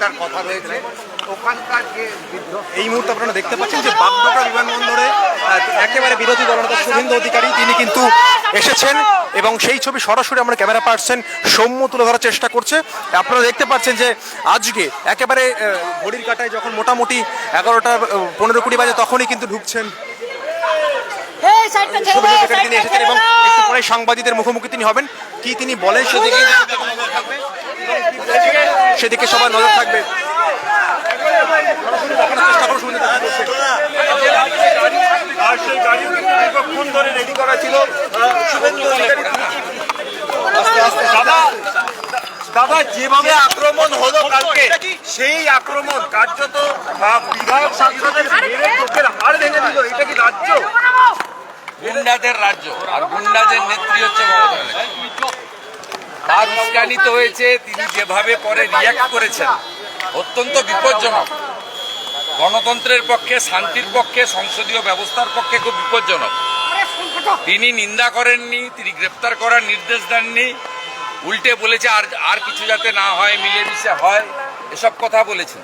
একটার কথা রয়েছে। ওখানকার যে এই মুহূর্তে আপনারা দেখতে পাচ্ছেন যে বাগডোগরা বিমানবন্দরে একেবারে বিরোধী দলনেতা শুভেন্দু অধিকারী তিনি কিন্তু এসেছেন এবং সেই ছবি সরাসরি আমরা ক্যামেরা পার্সন সৌম্য তুলে ধরার চেষ্টা করছে। আপনারা দেখতে পাচ্ছেন যে আজকে একেবারে ঘড়ির কাটায় যখন মোটামুটি এগারোটা পনেরো কুড়ি বাজে তখনই কিন্তু ঢুকছেন। তিনি এসেছেন এবং একটু পরে সাংবাদিকদের মুখোমুখি তিনি হবেন। কি তিনি বলেন সেদিকে সেদিকে সবার নজর থাকবে। আর সেই দীর্ঘক্ষণ ধরে রেডি করা ছিল। শুভেন্দু দাদা দাদা যেভাবে আক্রমণ হলো কালকে সেই আক্রমণ কার্যত বিধায়ক সাংসদের মেরে চোখের হাড় ভেঙে দিল। এটা কি রাজ্য? গুন্ডাদের রাজ্য। আর গুন্ডাদের নেত্রী হচ্ছে মমতা। তার উস্কানিত হয়েছে, তিনি যেভাবে পরে রিয়াক্ট করেছেন, অত্যন্ত বিপজ্জনক। গণতন্ত্রের পক্ষে, শান্তির পক্ষে, সংসদীয় ব্যবস্থার পক্ষে খুব বিপজ্জনক। তিনি নিন্দা করেননি, তিনি গ্রেপ্তার করার নির্দেশ দেননি। উল্টে বলেছে, আর আর কিছু যাতে না হয়, মিলেমিশে হয়। এসব কথা বলেছেন।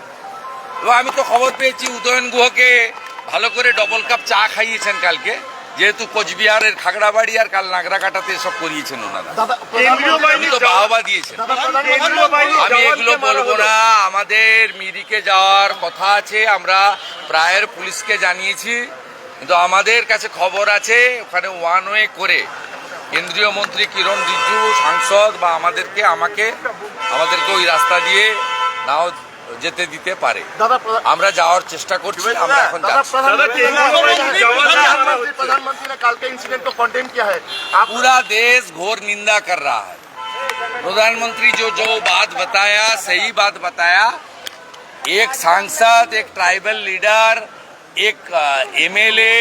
এবং আমি তো খবর পেয়েছি, উদয়ন গুহকে ভালো করে ডবল কাপ চা খাইয়েছেন কালকে। যেহেতু কোচবিহারের খাগড়াবাড়ি আর কাল নাগরাকাটাতে এসব করিয়েছেন ওনারা। তো বাহবা দিয়েছেন। আমি এগুলো বলব না আমাদের মিরিকে যাওয়ার কথা আছে আমরা প্রায়ের পুলিশকে জানিয়েছি কিন্তু আমাদের কাছে খবর আছে ওখানে ওয়ান ওয়ে করে কেন্দ্রীয় মন্ত্রী কিরণ রিজিজু সাংসদ বা আমাদেরকে আমাকে আমাদেরকে ওই রাস্তা দিয়ে নাও যেতে দিতে পারে আমরা যাওয়ার চেষ্টা করছি আমরা এখন যাচ্ছি দাদা কেন্দ্রীয় বাহিনীর জওয়ানকে মারা হচ্ছে। प्रधानमंत्री ने काल के इंसिडेंट को कंडेम किया है आप पूरा देश घोर निंदा कर रहा है प्रधानमंत्री जो जो बात बताया सही बात बताया एक सांसद एक ट्राइबल लीडर एक एमएलए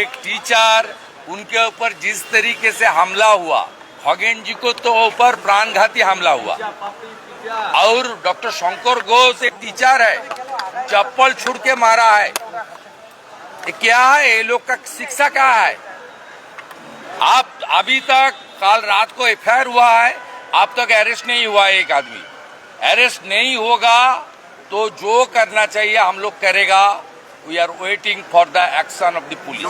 एक टीचर उनके ऊपर जिस तरीके से हमला हुआ खगेन जी को तो ऊपर प्राणघाती हमला हुआ और डॉक्टर शंकर घोष एक टीचर है, चप्पल छुड़ के मारा है। क्या है? ये लोग का शिक्षा क्या है? आप अभी तक कल रात को एफआईआर हुआ है, अब तक अरेस्ट नहीं हुआ है एक आदमी। अरेस्ट नहीं होगा तो जो करना चाहिए हम लोग करेगा। We are waiting for the action of the police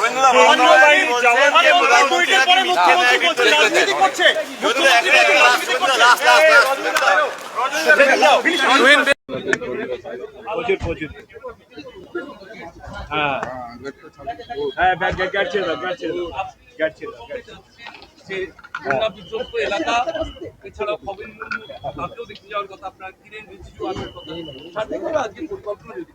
এলাকা এছাড়াও খবর তাকেও দেখতে যাওয়ার কথা আপনার কিরেন রিজিজু আসার কথা সাথে করে আজকে পরিকল্পনা যদি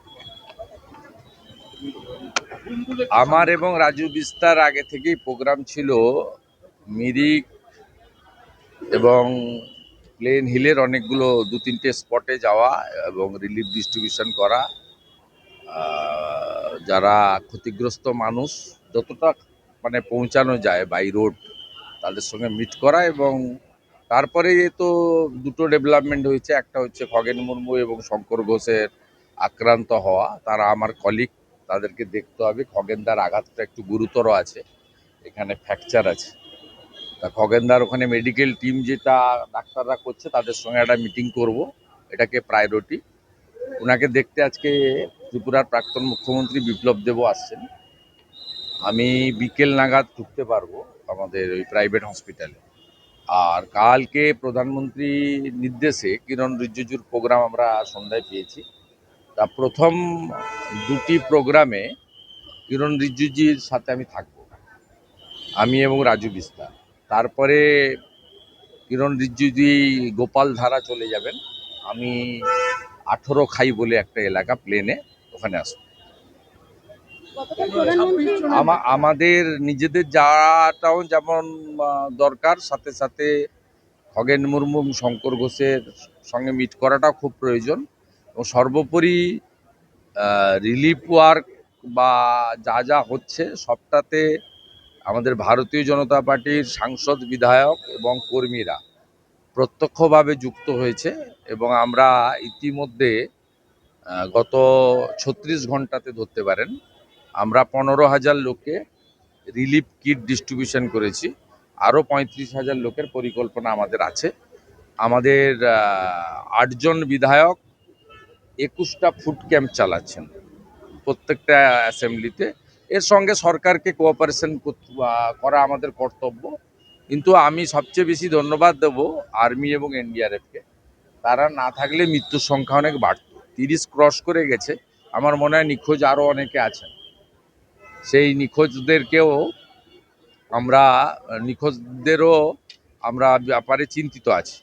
আমার এবং রাজু বিস্তার আগে থেকেই প্রোগ্রাম ছিল মিরিক এবং প্লেন হিলের অনেকগুলো দু তিনটে স্পটে যাওয়া এবং রিলিফ ডিস্ট্রিবিউশন করা। যারা ক্ষতিগ্রস্ত মানুষ, যতটা মানে পৌঁছানো যায় বাই রোড তাদের সঙ্গে মিট করা এবং তারপরে তো দুটো ডেভেলপমেন্ট হয়েছে। একটা হচ্ছে খগেন মুর্মু এবং শঙ্কর ঘোষের আক্রান্ত হওয়া। তারা আমার কলিগ তাদেরকে দেখতে হবে। খগেনদার আঘাতটা একটু গুরুতর আছে। এখানে ফ্র্যাকচার আছে। তা খগেনদার ওখানে মেডিকেল টিম যেটা ডাক্তাররা করছে, তাদের সঙ্গে একটা মিটিং করব। এটাকে প্রায়োরিটি ওনাকে দেখতে আজকে ত্রিপুরার প্রাক্তন মুখ্যমন্ত্রী বিপ্লব দেব আসছেন। আমি বিকেল নাগাদ ঢুকতে পারব আমাদের ওই প্রাইভেট হসপিটালে আর কালকে প্রধানমন্ত্রী নির্দেশে কিরণ রিজিজুর প্রোগ্রাম আমরা সন্ধ্যায় পেয়েছি। তা প্রথম দুটি প্রোগ্রামে কিরণ রিজিজুর সাথে আমি থাকব। আমি এবং রাজু বিস্তার তারপরে কিরণ রিজিজু গোপাল ধারা চলে যাবেন। আমি আঠেরো খাই বলে একটা এলাকা প্লেনে ওখানে আসব। আমা- আমাদের নিজেদের যাওয়াটাও যেমন দরকার সাথে সাথে খগেন মুর্মু শঙ্কর ঘোষের সঙ্গে মিট করাটাও খুব প্রয়োজন। এবং সর্বোপরি রিলিফ ওয়ার্ক বা যা যা হচ্ছে সবটাতে আমাদের ভারতীয় জনতা পার্টির সাংসদ, বিধায়ক এবং কর্মীরা প্রত্যক্ষভাবে যুক্ত হয়েছে এবং আমরা ইতিমধ্যে গত ছত্রিশ ঘন্টাতে ধরতে পারেন, আমরা পনেরো হাজার লোককে রিলিফ কিট ডিস্ট্রিবিউশন করেছি। আরও পঁয়ত্রিশ হাজার লোকের পরিকল্পনা আমাদের আছে। আমাদের আটজন বিধায়ক একুশটা ফুড ক্যাম্প চালাচ্ছেন প্রত্যেকটা অ্যাসেম্বলিতে এর সঙ্গে সরকারকে কোঅপারেশন করা আমাদের কর্তব্য। কিন্তু আমি সবচেয়ে বেশি ধন্যবাদ দেব আর্মি এবং এনডিআরএফকে তারা না থাকলে মৃত্যুর সংখ্যা অনেক বাড়ত। তিরিশ ক্রস করে গেছে। আমার মনে হয় নিখোঁজ আরও অনেকে আছেন। সেই নিখোঁজদেরকেও আমরা, নিখোঁজদেরও আমরা ব্যাপারে চিন্তিত আছি।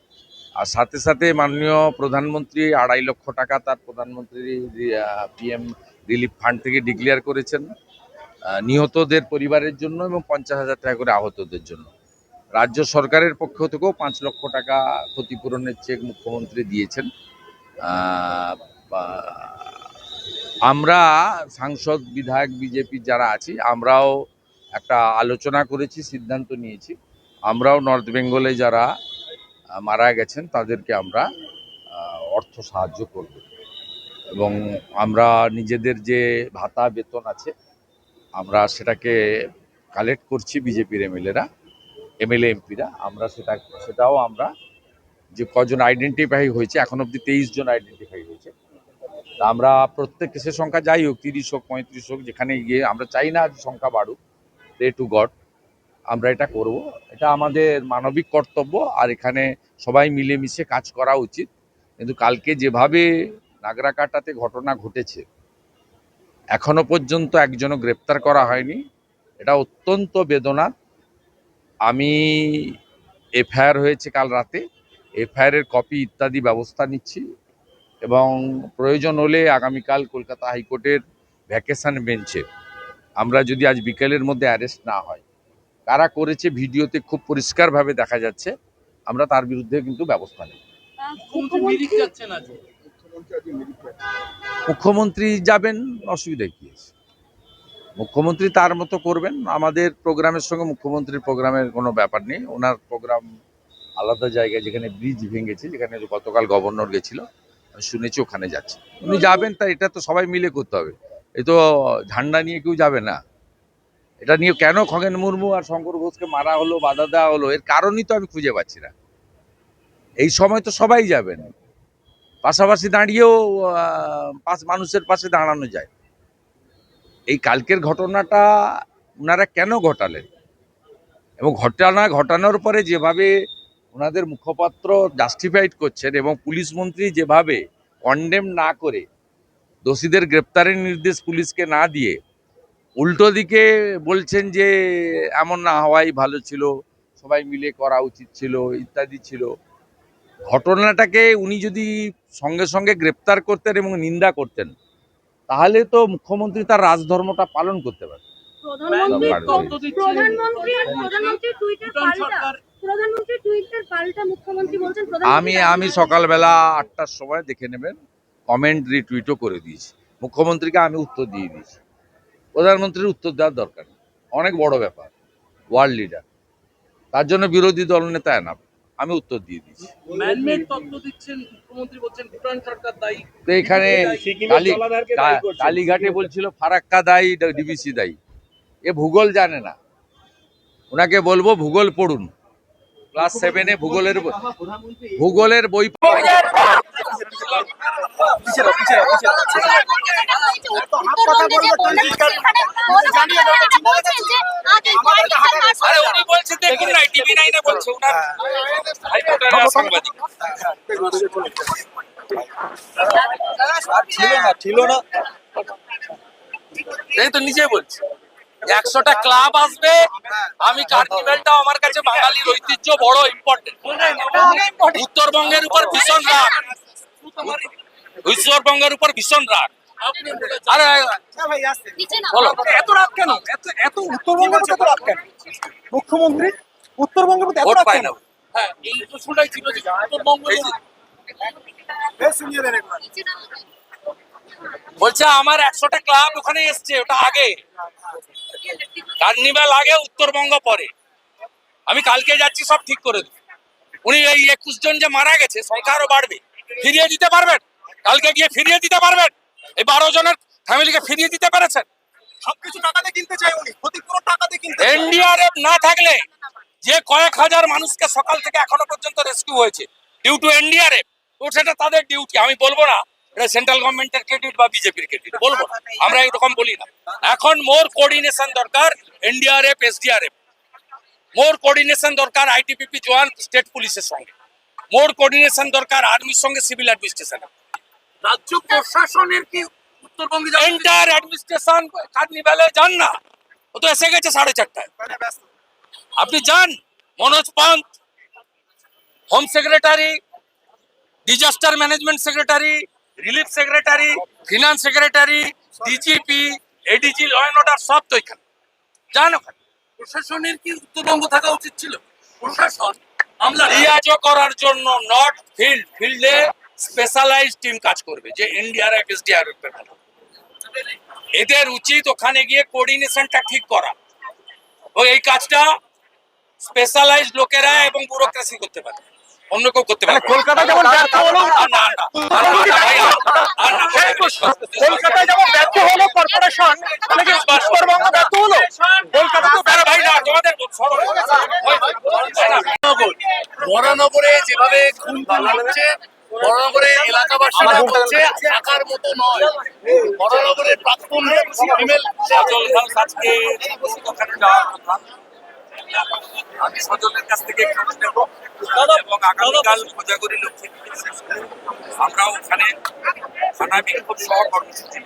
আর সাথে সাথে মাননীয় প্রধানমন্ত্রী আড়াই লক্ষ টাকা তার প্রধানমন্ত্রী পিএম রিলিফ ফান্ড থেকে ডিক্লেয়ার করেছেন নিহতদের পরিবারের জন্য এবং পঞ্চাশ হাজার টাকা করে আহতদের জন্য। রাজ্য সরকারের পক্ষ থেকেও পাঁচ লক্ষ টাকা ক্ষতিপূরণের চেক মুখ্যমন্ত্রী দিয়েছেন। আমরা সাংসদ, বিধায়ক, বিজেপি যারা আছি, আমরাও একটা আলোচনা করেছি, সিদ্ধান্ত নিয়েছি। আমরাও নর্থ বেঙ্গলে যারা মারা গেছেন, তাদেরকে আমরা অর্থ সাহায্য করব। এবং আমরা নিজেদের যে ভাতা বেতন আছে, আমরা সেটাকে কালেক্ট করছি বিজেপির এমএলএরা, এমএলএ এমপিরা। আমরা সেটা, সেটাও আমরা যে কজন আইডেন্টিফাই হয়েছে, এখন অবধি তেইশ জন আইডেন্টিফাই হয়েছে। আমরা প্রত্যেক কেসের সংখ্যা যাই হোক, তিরিশ হোক, পঁয়ত্রিশ হোক, যেখানে গিয়ে আমরা চাই না সংখ্যা বাড়ুক প্রে টু গড আমরা এটা করব। এটা আমাদের মানবিক কর্তব্য আর এখানে সবাই মিলেমিশে কাজ করা উচিত। কিন্তু কালকে যেভাবে নাগরাকাটাতে ঘটনা ঘটেছে, এখনও পর্যন্ত একজনও গ্রেপ্তার করা হয়নি। এটা অত্যন্ত বেদনার। আমি এফআইআর হয়েছে কাল রাতে, এফআইআর কপি ইত্যাদি ব্যবস্থা নিচ্ছি এবং প্রয়োজন হলে আগামীকাল কলকাতা হাইকোর্টের ভ্যাকেশন বেঞ্চে। আমরা যদি আজ বিকেলের মধ্যে অ্যারেস্ট না হয় কারা করেছে ভিডিওতে খুব পরিষ্কারভাবে দেখা যাচ্ছে আমরা তার বিরুদ্ধে কিন্তু ব্যবস্থা নেব। মুখ্যমন্ত্রী যাবেন অসুবিধা কি আছে? মুখ্যমন্ত্রী তার মতো করবেন আমাদের প্রোগ্রামের সঙ্গে মুখ্যমন্ত্রীর প্রোগ্রামের কোনো ব্যাপার নেই। ওনার প্রোগ্রাম আলাদা জায়গায় যেখানে ব্রিজ ভেঙেছে যেখানে গতকাল গভর্নর গেছিল শুনেছি ওখানে যাচ্ছে। উনি যাবেন তা এটা তো সবাই মিলে করতে হবে। এ তো ঝান্ডা নিয়ে কেউ যাবে না। এটা নিয়ে কেন খগেন মুর্মু আর শঙ্কর ঘোষকে মারা হলো, বাধা দেওয়া হলো, এর কারণই তো আমি খুঁজে পাচ্ছি না। এই সময় তো সবাই যাবেন। পাশাপাশি দাঁড়িয়েও পাঁচ মানুষের পাশে দাঁড়ানো যায়। এই কালকের ঘটনাটা ওনারা কেন ঘটালেন? এবং ঘটনা ঘটানোর পরে যেভাবে ওনাদের মুখপাত্র জাস্টিফাইড করছেন এবং পুলিশ মন্ত্রী যেভাবে কন্ডেম না করে দোষীদের গ্রেপ্তারের নির্দেশ পুলিশকে না দিয়ে উল্টো দিকে বলছেন যে এমন না হওয়াই ভালো ছিল সবাই মিলে করা উচিত ছিল ইত্যাদি ছিল। ঘটনাটাকে উনি যদি সঙ্গে সঙ্গে গ্রেপ্তার করতেন এবং নিন্দা করতেন তাহলে তো মুখ্যমন্ত্রী তার রাজধর্মটা পালন করতে পারে প্রধানমন্ত্রী বাড়বে। তত্ত্ব দিচ্ছেন। প্রধানমন্ত্রী প্রধানমন্ত্রী টুইটার ভুটান পাল্টা। সরকার প্রধানমন্ত্রী টুইটার পাল্টা মুখ্যমন্ত্রী বলছেন আমি আমি সকালবেলা আটটার সময় দেখে নেবেন কমেন্ট রিটুইটও করে দিয়েছি। মুখ্যমন্ত্রীকে আমি উত্তর দিয়ে দিয়েছি। প্রধানমন্ত্রীর উত্তর দেওয়ার দরকার অনেক বড় ব্যাপার ওয়ার্ল্ড লিডার। তার জন্য বিরোধী দল নেতা এনাফ আমি উত্তর দিয়ে দিয়েছি ম্যানমেড তত্ত্ব দিচ্ছেন মুখ্যমন্ত্রী বলছেন ভুটান সরকার দায়ী। তো এখানে কালী কালীঘাটে বলছিল ফারাক্কা দায়ী ডিবিসি দায়ী। এ ভূগোল জানে না। ওনাকে বলব ভূগোল পড়ুন। ক্লাস সেভেনে ভূগোলের বই- ভূগোলের বই না এই তো নিজে বলছে একশোটা ক্লাব আসবে আমি কার্নিভেলটাও আমার কাছে বাঙালির ঐতিহ্য বড় ইম্পর্টেন্ট উত্তরবঙ্গের উপর ভীষণ রাগ উত্তরবঙ্গের উপর ভীষণ রাগ। আরে বলো। এত রাত কেন? এত এত উত্তরবঙ্গের এত রাত কেন? মুখ্যমন্ত্রী? উত্তরবঙ্গের প্রতি এত পায় কেন? না। হ্যাঁ এই প্রশ্নটাই ছিল যে উত্তরবঙ্গ বলছে আমার একশোটা ক্লাব ওখানে এসছে ওটা আগে। কার্নিভাল আগে উত্তরবঙ্গ পরে। আমি কালকে যাচ্ছি সব ঠিক করে দেবো। উনি এই একুশ জন যে মারা গেছে সংখ্যা আরও বাড়বে। ফিরিয়ে দিতে পারবেন? কালকে গিয়ে ফিরিয়ে দিতে পারবেন? এই বারো জনের ফ্যামিলিকে ফিরিয়ে দিতে পেরেছেন? সবকিছু টাকাতে কিনতে চাই উনি। ক্ষতিপূরণ টাকাতে কিনতে এনডিআরএফ না থাকলে যে কয়েক হাজার মানুষকে সকাল থেকে এখনও পর্যন্ত রেস্কিউ হয়েছে ডিউ টু এনডিআরএফ তো সেটা তাদের ডিউটি আমি বলব না এটা সেন্ট্রাল গভর্নমেন্টের ক্রেডিট বা বিজেপির ক্রেডিট বলব আমরা এরকম বলি না। এখন মোর কোঅর্ডিনেশন দরকার এনডিআরএফ এসডিআরএফ। মোর কোঅর্ডিনেশন দরকার আইটিপিপি জওয়ান স্টেট পুলিশের সঙ্গে। মোর কোঅর্ডিনেশন দরকার আর্মির সঙ্গে সিভিল অ্যাডমিনিস্ট্রেশন। রাজ্য প্রশাসনের কি উত্তরবঙ্গে? এন্টায়ার অ্যাডমিনিস্ট্রেশন কার্নিভালে যান না। ও তো এসে গেছে সাড়ে চারটায়। আপনি যান Manoj Pant home secretary disaster management secretary relief secretary finance secretary DGP ADG law and order সব তো এখানে। যান ওখানে। প্রশাসনের কি উত্তরবঙ্গ থাকা উচিত ছিল? প্রশাসন। আমলা রিয়াজও করার জন্য নট ফিল্ড ফিল্ডে স্পেশালাইজ টিম কাজ করবে, যে এসডিআরএফ এদের উচিত ওখানে গিয়ে কোঅর্ডিনেশনটা ঠিক করা। ও এই কাজটা স্পেশালাইজ লোকেরা এবং ব্যুরোক্রেসি করতে পারে। অন্য কেউ করতে পারে কলকাতা যেমন ব্যর্থ হলো। কলকাতায় যেমন ব্যর্থ হলো কর্পোরেশন তাহলে কি উত্তরবঙ্গ ব্যর্থ হলো কলকাতা তো ভাই না তোমাদের। বরানগরে যেভাবে খুন হচ্ছে বরানগরে এলাকাবাসীরা বলছে থাকার মতো নয় বরানগরের প্রাক্তন ফিমেল আমি সজলের কাছ থেকে খবর নেব। এবং আগামীকাল কোজাগরি করে আমরাও ওখানে থানা বিক্ষোভ সহ কর্মসূচি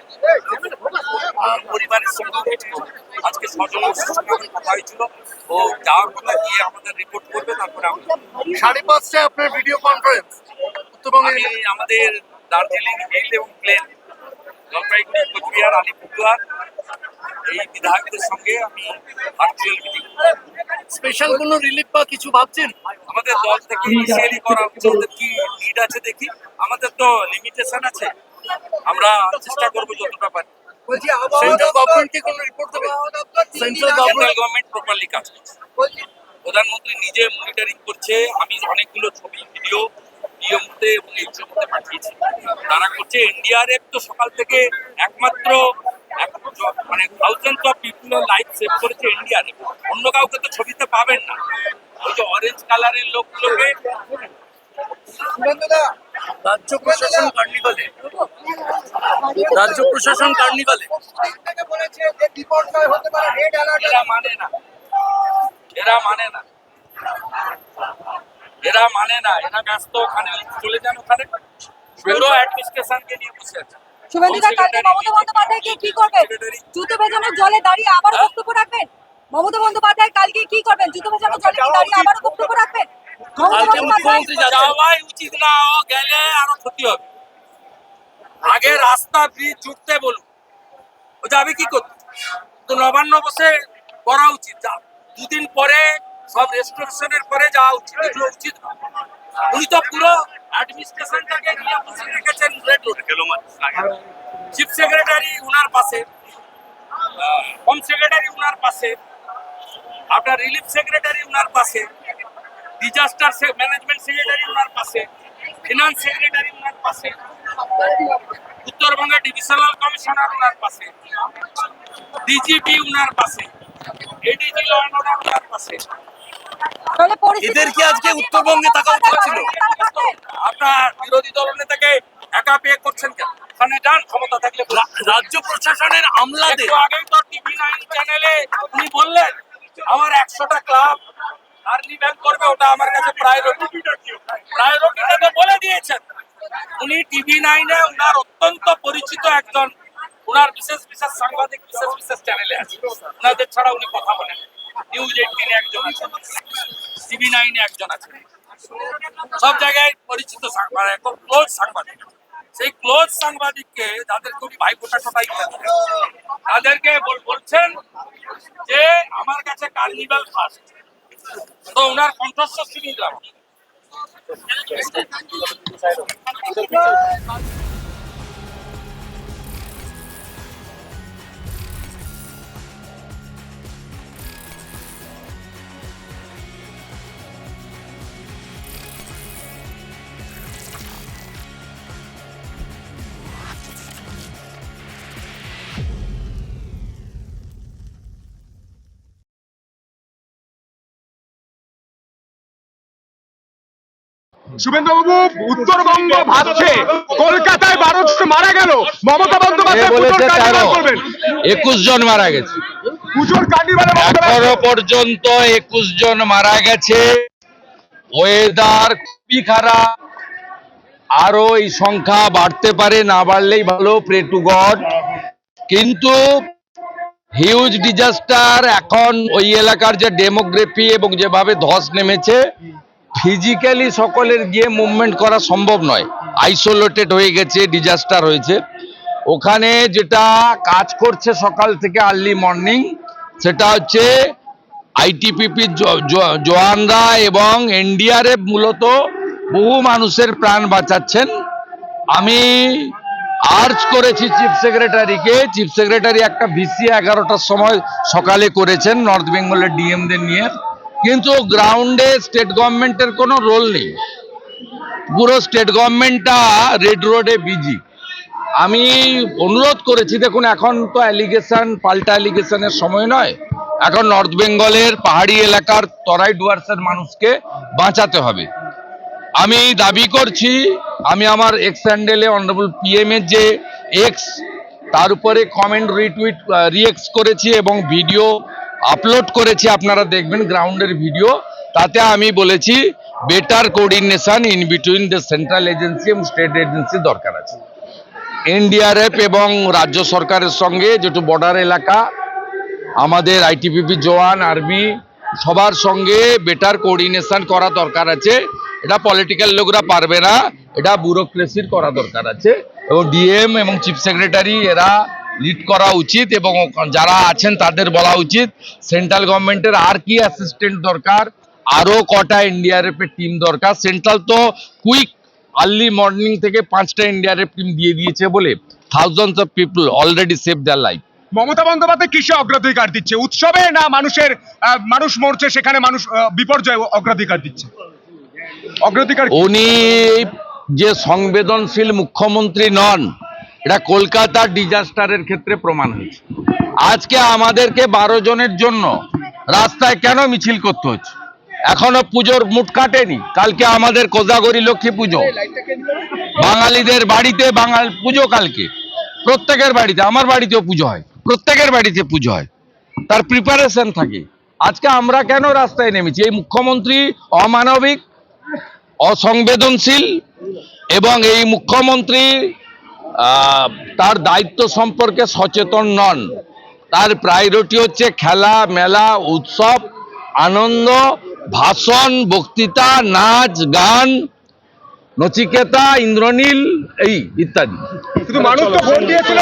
পরিবারের সঙ্গে মিট করব। আজকে সজলের কথা হয়েছিল। ও যাওয়ার কথা গিয়ে আমাদের রিপোর্ট করবে তারপরে সাড়ে পাঁচটায় আপনার ভিডিও কনফারেন্স উত্তরবঙ্গের আমি আমাদের দার্জিলিং হিল এবং প্লেন জলপাইগুড়ি কোচবিহার আলিপুরদুয়ার এই বিধায়কদের সঙ্গে আমি ভার্চুয়াল মিটিং স্পেশাল কোনো রিলিফ বা কিছু ভাবছেন? আমাদের দল থেকে করা ওদের কি লিড আছে দেখি? আমাদের তো লিমিটেশন আছে। আমরা চেষ্টা করব যতটা পারি। সেন্ট্রাল গভর্নমেন্টকে কোনো রিপোর্ট দেবে? সেন্ট্রাল গভর্নমেন্ট প্রপারলি কাজ করছে। প্রধানমন্ত্রী নিজে মনিটরিং করছে। আমি অনেকগুলো ছবি ভিডিও নিয়মতে এবং এইচওতে পাঠিয়েছি। তারা করছে এনডিআরএফ তো সকাল থেকে একমাত্র মানে থাউজেন্ড অফ পিপুলের লাইফ সেভ করেছে অন্য কাউকে তো ছবিতে পাবেন না। ওই যে অরেঞ্জ কালারের লোকগুলোকে রাজ্য প্রশাসন কার্নিভালে। রাজ্য প্রশাসন কার্নিভালে। এরা মানে না। এরা মানে না। এরা মানে না। এরা ব্যস্ত ওখানে। চলে যান ওখানে। পুরো অ্যাডমিনিস্ট্রেশনকে নিয়ে বসে আছে। কালকে মমতা বন্দ্যোপাধ্যায় কি করবেন? জুতো জলে দাঁড়িয়ে আবার বক্তব্য রাখবেন? মমতা বন্দ্যোপাধ্যায় কালকে কি করবেন? জুতো জলে দাঁড়িয়ে আবার বক্তব্য রাখবেন? কালকে মুখ্যমন্ত্রী যাওয়াই উচিত না ও গেলে আরও ক্ষতি হবে। আগে রাস্তা ব্রিজ জুটতে বলুন। ও যাবে কি করতে? তো নবান্ন বসে করা উচিত। দুদিন পরে সব রেস্ট্রিকশনের পরে যাওয়া উচিত এগুলো উচিত উনি তো পুরো অ্যাডমিনিস্ট্রেশনটাকে নিয়ে বসে রেখেছেন চিফ সেক্রেটারি উনার পাশে হোম সেক্রেটারি উনার পাশে আপনার রিলিফ সেক্রেটারি উনার পাশে ডিজাস্টার ম্যানেজমেন্ট সেক্রেটারি উনার পাশে ফিনান্স সেক্রেটারি উনার পাশে, উত্তরবঙ্গের ডিভিশনাল কমিশনার উনার পাশে ডিজিপি উনার পাশে এডিজি ল অ্যান্ড অর্ডার উনার পাশে। এদের কি আজকে উত্তরবঙ্গে থাকা উচিত ছিল? আপনার বিরোধী দলনেতাকে একা পেয়ে করছেন কেন? ওখানে যান ক্ষমতা থাকলে রাজ্য প্রশাসনের আমলাদের। আগেই তো টিভি নাইন চ্যানেলে উনি বললেন আমার একশোটা ক্লাব আর্লি ব্যাংক করবে ওটা আমার কাছে প্রায়োরিটি প্রায়োরিটিটা তো বলে দিয়েছেন। উনি টিভি নাইনে উনার অত্যন্ত পরিচিত একজন উনার বিশেষ বিশেষ সাংবাদিক বিশেষ বিশেষ চ্যানেলে আছে। উনাদের ছাড়া উনি কথা বলেন। নিউজ এইটিনে একজন আছেন টিভি নাইনে একজন আছেন সব জায়গায় পরিচিত সাংবাদিক একদম ক্লোজ সাংবাদিক। সেই ক্লোজ সাংবাদিককে যাদের খুব ভাই ফোটা টোটা তাদেরকে বলছেন যে, আমার কাছে কার্নিভাল ফার্স্ট তো ওনার কণ্ঠস্বর শুনিয়ে দিলাম। শুভেন্দুবাবু উত্তরবঙ্গ ভাবছে। কলকাতায় বারো মারা গেল। মমতা বন্দ্যোপাধ্যায় একুশ জন মারা গেছে। এখনও পর্যন্ত একুশ জন মারা গেছে। ওয়েদার খুবই খারাপ। আরও এই সংখ্যা বাড়তে পারে না বাড়লেই ভালো প্রে টু গড কিন্তু হিউজ ডিজাস্টার এখন ওই এলাকার যে ডেমোগ্রাফি এবং যেভাবে ধস নেমেছে ফিজিক্যালি সকলের গিয়ে মুভমেন্ট করা সম্ভব নয়। আইসোলেটেড হয়ে গেছে ডিজাস্টার হয়েছে। ওখানে যেটা কাজ করছে সকাল থেকে আর্লি মর্নিং সেটা হচ্ছে আইটিপিপি জওয়ানরা এবং এনডিআরএফ মূলত বহু মানুষের প্রাণ বাঁচাচ্ছেন। আমি আর্জ করেছি চিফ সেক্রেটারিকে চিফ সেক্রেটারি একটা ভিসি এগারোটার সময় সকালে করেছেন নর্থ বেঙ্গলের ডিএমদের নিয়ে। কিন্তু গ্রাউন্ডে স্টেট গভর্নমেন্টের কোনো রোল নেই। পুরো স্টেট গভর্নমেন্টটা রেড রোডে বিজি আমি অনুরোধ করেছি, দেখুন, এখন তো অ্যালিগেশন পাল্টা অ্যালিগেশনের সময় নয়। এখন নর্থ বেঙ্গলের পাহাড়ি এলাকার তরাই ডুয়ার্সের মানুষকে বাঁচাতে হবে। আমি দাবি করছি, আমি আমার এক্স হ্যান্ডেলে অনারেবল পিএম এর যে এক্স তার উপরে কমেন্ট রিটুইট রিয়েক্স করেছি এবং ভিডিও আপলোড করেছি, আপনারা দেখবেন গ্রাউন্ডের ভিডিও তাতে আমি বলেছি better coordination in between the central agency এবং স্টেট এজেন্সি দরকার আছে। এনডিআরএফ এবং রাজ্য সরকারের সঙ্গে যেটু বর্ডার এলাকা, আমাদের আইটিপিপি জওয়ান আর্মি সবার সঙ্গে বেটার কোঅর্ডিনেশন করা দরকার আছে। এটা পলিটিক্যাল লোকরা পারবে না, এটা ব্যুরোক্রেসির করা দরকার আছে। এবং ডিএম এবং চিফ সেক্রেটারি এরা লিড করা উচিত এবং যারা আছেন তাদের বলা উচিত সেন্ট্রাল গভর্নমেন্টের আর কি অ্যাসিস্ট্যান্ট দরকার? আরও কটা এনডিআরএফ এর টিম দরকার? সেন্ট্রাল তো কুইক আর্লি মর্নিং থেকে পাঁচটা এনডিআরএফ টিম দিয়ে দিয়েছে বলে thousands of people already save their life Mamata Bandyopadhyay কিসে অগ্রাধিকার দিচ্ছে? উৎসবে না মানুষের মানুষ মরছে সেখানে মানুষ বিপর্যয় অগ্রাধিকার দিচ্ছে? অগ্রাধিকার উনি যে সংবেদনশীল মুখ্যমন্ত্রী নন এটা কলকাতার ডিজাস্টারের ক্ষেত্রে প্রমাণ হয়েছে। আজকে আমাদেরকে বারো জনের জন্য রাস্তায় কেন মিছিল করতে হচ্ছে? এখনও পুজোর মুট কাটেনি। কালকে আমাদের কোজাগরি লক্ষ্মী পুজো। বাঙালিদের বাড়িতে বাঙাল পুজো কালকে। প্রত্যেকের বাড়িতে, আমার বাড়িতেও পুজো হয়। প্রত্যেকের বাড়িতে পুজো হয়। তার প্রিপারেশন থাকে। আজকে আমরা কেন রাস্তায় নেমেছি? এই মুখ্যমন্ত্রী অমানবিক, অসংবেদনশীল এবং এই মুখ্যমন্ত্রী তার দায়িত্ব সম্পর্কে সচেতন নন তার প্রায়োরিটি হচ্ছে খেলা মেলা উৎসব আনন্দ ভাষণ বক্তৃতা নাচ গান নচিকেতা ইন্দ্রনীল এই ইত্যাদি মানুষ তো ভোট দিয়েছিল